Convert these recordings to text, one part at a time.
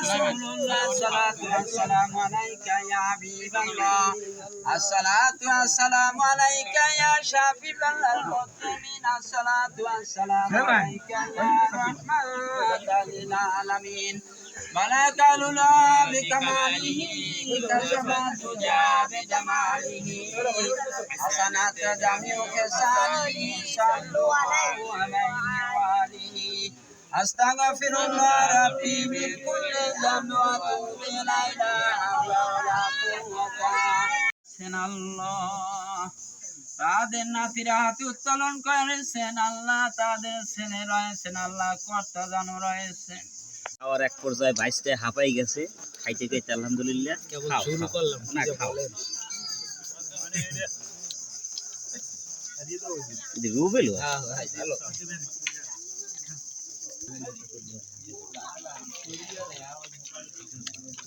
رسول الله الصلاة والسلام عليك يا حبيب الله الصلاة والسلام عليك يا شفيع المسلمين الصلاة والسلام عليك يا رحمة للعالمين ملك الأولى بكماله كشف الدجى بجماله حسنات جميع كسانه صلوا عليه وآله أستغفر الله ربي من كل তাদের নাতির হাতে উত্তোলন করেছেন আল্লাহ তাদের সেনে রয়েছেন আল্লাহ কর্তা জানো রয়েছেন আর এক পর্যায়ে বাইশটায় হাঁপাই গেছে খাইতে খাইতে আলহামদুলিল্লাহ শুরু করলাম না খাওয়ালেন রুবেল হ্যাঁ হ্যালো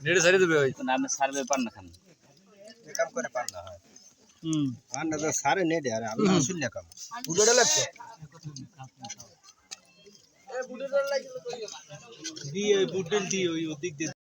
নেড়ে সারি দেবে ওই। না আমি সার পান না খান কাম করে পার না হয়। হুম। না সারে নে দে আরে আল্লাহ শুনলে কাম উড়ে লাগছে দিয়ে বুটেল দিয়ে ওই ওদিক দিয়ে